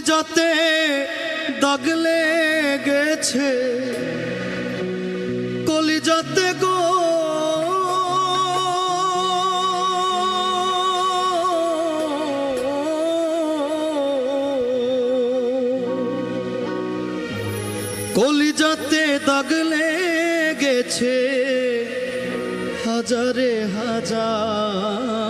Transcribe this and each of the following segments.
কলিজাতে দাগলে গেছে কলিজাতে গো। কলিজাতে দাগলে গেছে হাজারে হাজার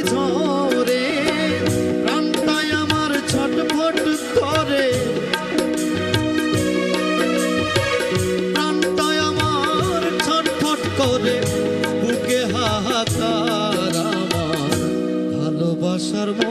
করে বুকে হাহাকার আমার ভালোবাসার ময়না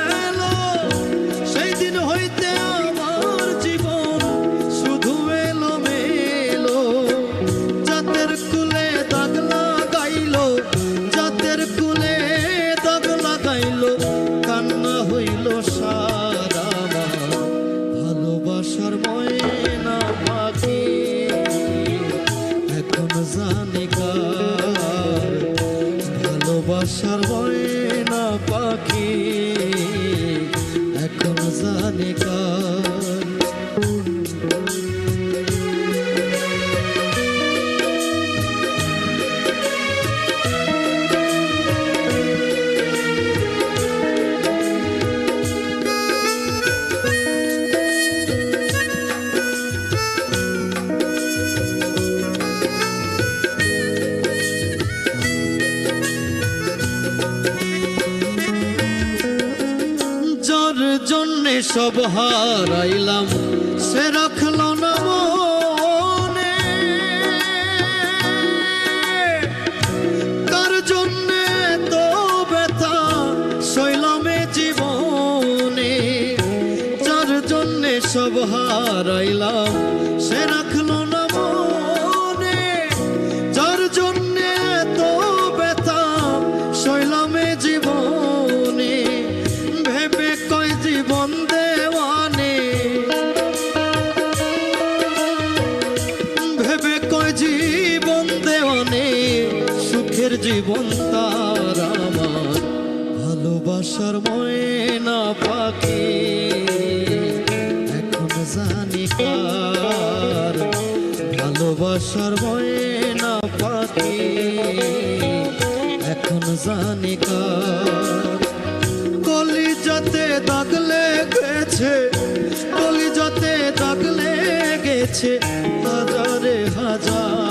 পাখি সব হারাইলাম। সে রাখল না জীবন তার আমার ভালোবাসার ময়না পাখি। এখন জানি কার ভালোবাসার ময়না পাখি। এখন জানি কার কলিজাতে দাগ লেগেছে, কলিজাতে দাগ লেগেছে হাজারে হাজার